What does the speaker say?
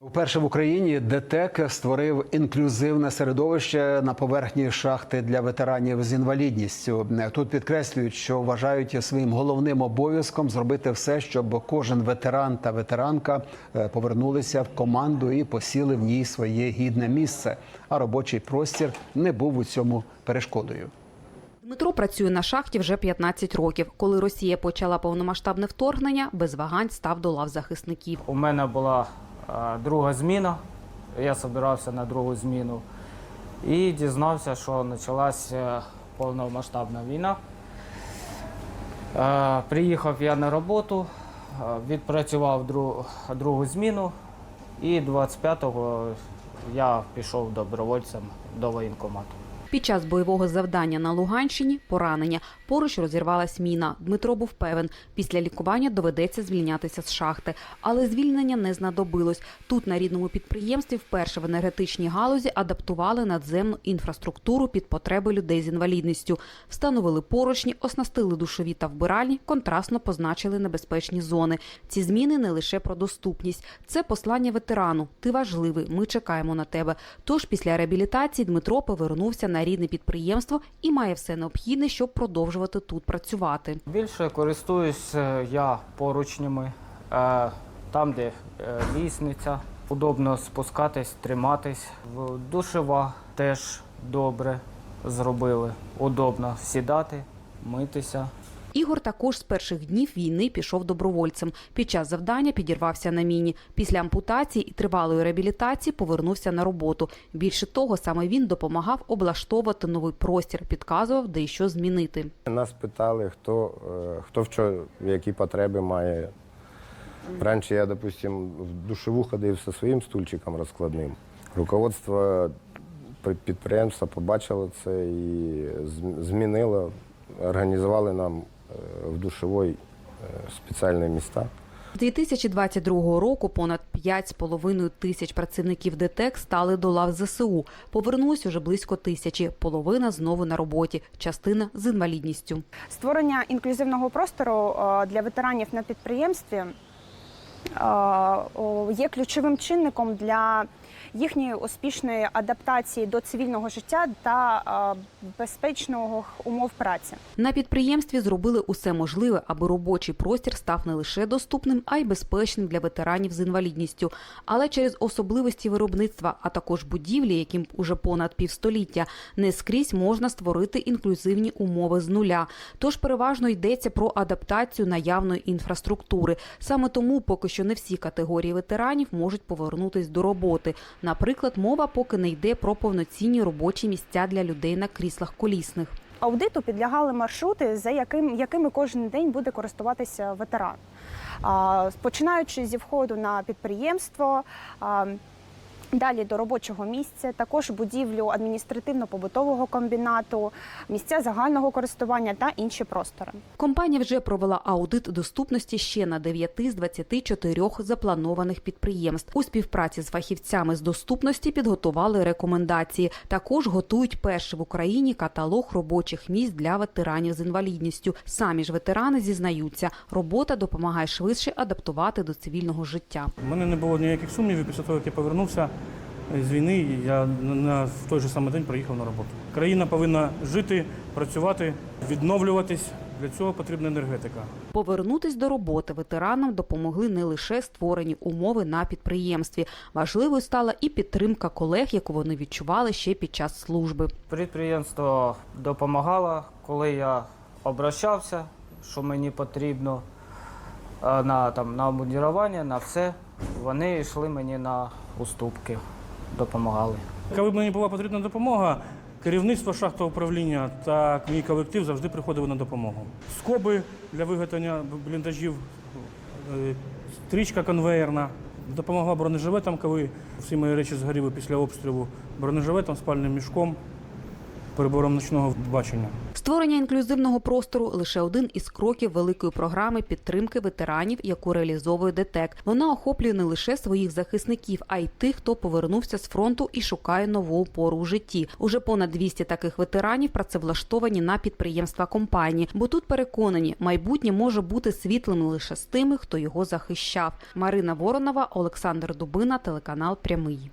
Вперше в Україні ДТЕК створив інклюзивне середовище на поверхні шахти для ветеранів з інвалідністю. Тут підкреслюють, що вважають своїм головним обов'язком зробити все, щоб кожен ветеран та ветеранка е, повернулися в команду і посіли в ній своє гідне місце. А робочий простір не був у цьому перешкодою. Дмитро працює на шахті вже 15 років. Коли Росія почала повномасштабне вторгнення, без вагань став до лав захисників. У мене була друга зміна. Я збирався на другу зміну і дізнався, що почалася повномасштабна війна. Приїхав я на роботу, відпрацював другу зміну, і 25-го я пішов добровольцем до воєнкомату. Під час бойового завдання на Луганщині поранення поруч розірвалась міна. Дмитро був певен, після лікування доведеться звільнятися з шахти, але звільнення не знадобилось. Тут на рідному підприємстві вперше в енергетичній галузі адаптували надземну інфраструктуру під потреби людей з інвалідністю, встановили поручні, оснастили душові та вбиральні, контрастно позначили небезпечні зони. Ці зміни не лише про доступність, це послання ветерану. Ти важливий. Ми чекаємо на тебе. Тож після реабілітації Дмитро повернувся на рідне підприємство і має все необхідне, щоб продовжувати тут працювати. Більше користуюсь я поручнями, е, там, де е, лісниця. Удобно спускатись, триматись. В Душева теж добре зробили. Удобно сідати, митися. Ігор також з перших днів війни пішов добровольцем. Під час завдання підірвався на міні. Після ампутації і тривалої реабілітації повернувся на роботу. Більше того, саме він допомагав облаштовувати новий простір, підказував, де що змінити. Нас питали, хто, е, хто в чо, які потреби має. Раніше я, допустим, в душеву ходив зі своїм стульчиком розкладним. Руководство підприємства побачило це і змінило, організували нам в душовій е, спеціальні міста. З 2022 року понад 5,5 тисяч працівників ДТЕК стали до лав ЗСУ. Повернулось уже близько тисячі. Половина знову на роботі, частина з інвалідністю. Створення інклюзивного простору е, для ветеранів на підприємстві є ключовим чинником для їхньої успішної адаптації до цивільного життя та безпечного умов праці. На підприємстві зробили усе можливе, аби робочий простір став не лише доступним, а й безпечним для ветеранів з інвалідністю. Але через особливості виробництва, а також будівлі, яким уже понад півстоліття, не скрізь можна створити інклюзивні умови з нуля. Тож переважно йдеться про адаптацію наявної інфраструктури. Саме тому поки що не всі категорії ветеранів можуть повернутись до роботи. Наприклад, мова поки не йде про повноцінні робочі місця для людей на кріслах колісних. Аудиту підлягали маршрути, за яким, якими кожен день буде користуватися ветеран. Починаючи зі входу на підприємство, далі до робочого місця, також будівлю адміністративно-побутового комбінату, місця загального користування та інші простори. Компанія вже провела аудит доступності ще на 9 з 24 запланованих підприємств. У співпраці з фахівцями з доступності підготували рекомендації. Також готують перший в Україні каталог робочих місць для ветеранів з інвалідністю. Самі ж ветерани зізнаються, робота допомагає швидше адаптувати до цивільного життя. У мене не було ніяких сумнівів після того, як я повернувся з війни, я на, в той же самий день приїхав на роботу. Країна повинна жити, працювати, відновлюватись. Для цього потрібна енергетика. Повернутись до роботи ветеранам допомогли не лише створені умови на підприємстві. Важливою стала і підтримка колег, яку вони відчували ще під час служби. Підприємство допомагало, коли я обращався, що мені потрібно е, на, там, на обмундірування, на все. Вони йшли мені на уступки, допомагали. Коли мені була потрібна допомога, керівництво шахтового управління та мій колектив завжди приходили на допомогу. Скоби для виготовлення бліндажів, е, стрічка конвеєрна. Допомогла бронежилетам, коли всі мої речі згоріли після обстрілу бронежилетом, спальним мішком. Прибором ночного бачення. Створення інклюзивного простору лише один із кроків великої програми підтримки ветеранів, яку реалізовує ДТЕК. Вона охоплює не лише своїх захисників, а й тих, хто повернувся з фронту і шукає нову опору у житті. Уже понад 200 таких ветеранів працевлаштовані на підприємства компанії, бо тут переконані, майбутнє може бути світлим лише з тими, хто його захищав. Марина Воронова, Олександр Дубина, телеканал Прямий.